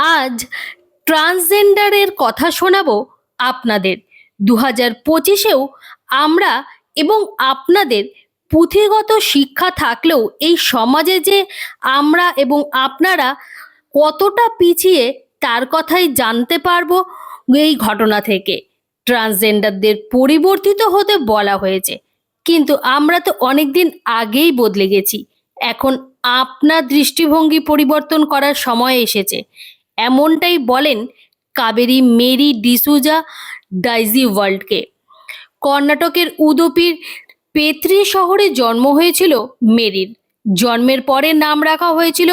আজ ট্রান্সজেন্ডারের কথা শোনাবো আপনাদের। দু হাজার পঁচিশেও আমরা এবং আপনাদের পুঁথিগত শিক্ষা থাকলেও এই সমাজে যে আমরা এবং আপনারা কতটা পিছিয়ে তার কথাই জানতে পারব এই ঘটনা থেকে। ট্রান্সজেন্ডারদের পরিবর্তিত হতে বলা হয়েছে। কিন্তু আমরা তো অনেক দিন আগেই বদলে গেছি। এখন আপনার দৃষ্টিভঙ্গি পরিবর্তন করার সময় এসেছে। এমনটাই বলেন কাবেরি মেরি ডিসুজা ডাইজি ওয়ার্ল্ডকে। কর্ণাটকের উদুপির পেত্রি শহরে জন্ম হয়েছিল মেরির। জন্মের পরে নাম রাখা হয়েছিল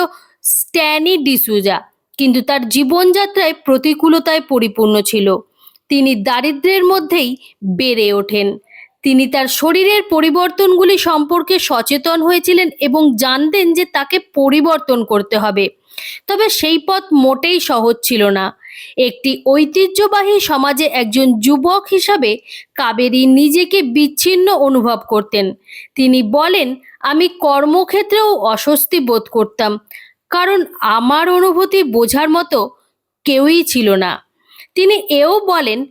স্ট্যানি ডিসুজা, কিন্তু তার জীবনযাত্রায় প্রতিকূলতায় পরিপূর্ণ ছিল। তিনি দারিদ্র্যের মধ্যেই বেড়ে ওঠেন। তিনি তার শরীরের পরিবর্তনগুলি সম্পর্কে সচেতন হয়েছিলেন এবং জানতেন যে তাকে পরিবর্তন করতে হবে। তবে সেই পথ মোটেই সহজ ছিল না। একটি ঐতিহ্যবাহী সমাজে একজন যুবক হিসাবে কাবেরী নিজেকে বিচ্ছিন্ন অনুভব করতেন। তিনি বলেন, আমি কর্মক্ষেত্রেও অস্বস্তি বোধ করতাম, কারণ আমার অনুভূতি বোঝার মতো কেউই ছিল না। তিনি এও বলেন,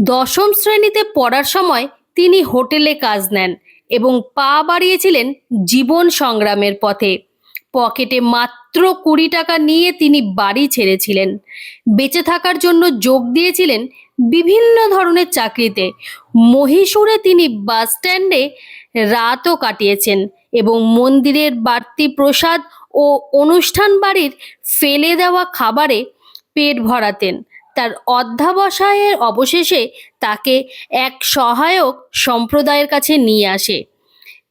দশম শ্রেণীতে পড়ার সময় তিনি হোটেলে কাজ নেন এবং পা বাড়িয়েছিলেন জীবন সংগ্রামের পথে। পকেটে মাত্র কুড়ি টাকা নিয়ে তিনি বাড়ি ছেড়েছিলেন। বেঁচে থাকার জন্য যোগ দিয়েছিলেন বিভিন্ন ধরনের চাকরিতে। মহীশূরে তিনি বাস স্ট্যান্ডে রাতও কাটিয়েছেন এবং মন্দিরের বাড়তি প্রসাদ ও অনুষ্ঠান বাড়ির ফেলে দেওয়া খাবারে পেট ভরাতেন। তার অধ্যাবসায়ের অবশেষে তাকে এক সহায়ক সম্প্রদায়ের কাছে নিয়ে আসে।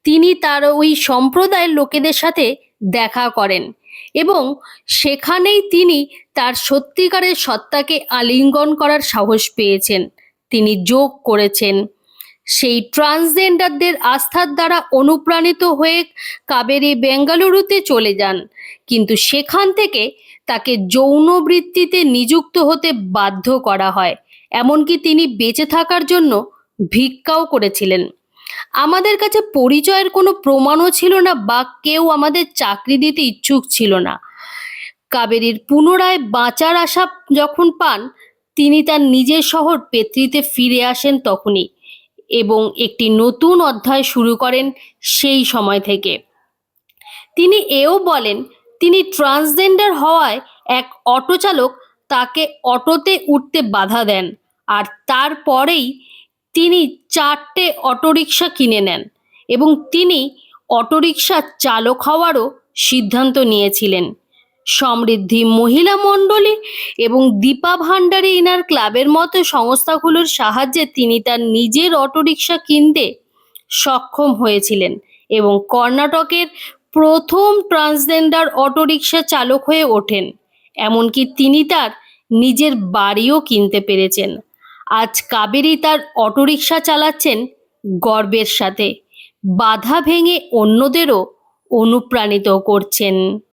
তিনি তার ওই সম্প্রদায়ের লোকেদের সাথে দেখা করেন এবং সেখানেই তিনি তার সত্যিকারের সত্তাকে আলিঙ্গন করার সাহস পেয়েছেন। তিনি যোগ করেছেন। সেই ট্রান্সজেন্ডারদের আস্থার দ্বারা অনুপ্রাণিত হয়ে কাবেরী বেঙ্গালুরুতে চলে যান। কিন্তু সেখান থেকে তাকে যৌনবৃত্তিতে নিযুক্ত হতে বাধ্য করা হয়। এমনকি তিনি বেঁচে থাকার জন্য ভিক্ষাও করেছিলেন। আমাদের কাছে পরিচয়ের কোনো প্রমাণও ছিল না বা কেউ আমাদের চাকরি দিতে ইচ্ছুক ছিল না। কাবেরীর পুনরায় বাঁচার আশা যখন পান, তিনি তার নিজের শহর পেত্রিতে ফিরে আসেন তখনই এবং একটি নতুন অধ্যায় শুরু করেন সেই সময় থেকে। তিনি এও বলেন তিনি ট্রান্সজেন্ডার হওয়ায় এক অটো চালক তাকে অটোতে উঠতে বাধা দেন আর তারপরেই তিনি চারটে অটোরিকশা কিনে নেন এবং তিনি অটোরিকশার চালক হওয়ারও সিদ্ধান্ত নিয়েছিলেন। সমৃদ্ধি মহিলা মণ্ডলী এবং দীপা ভান্ডারী ইনার ক্লাবের মতো সংস্থাগুলোর সাহায্যে তিনি তার নিজের অটোরিকশা কিনতে সক্ষম হয়েছিলেন এবং কর্ণাটকের প্রথম ট্রান্সজেন্ডার অটোরিকশা চালক হয়ে ওঠেন। এমনকি তিনি তার নিজের বাড়িও কিনতে পেরেছেন। আজ কাবেরী তার অটোরিকশা চালাচ্ছেন গর্বের সাথে। বাধা ভেঙে অন্যদেরও অনুপ্রাণিত করছেন।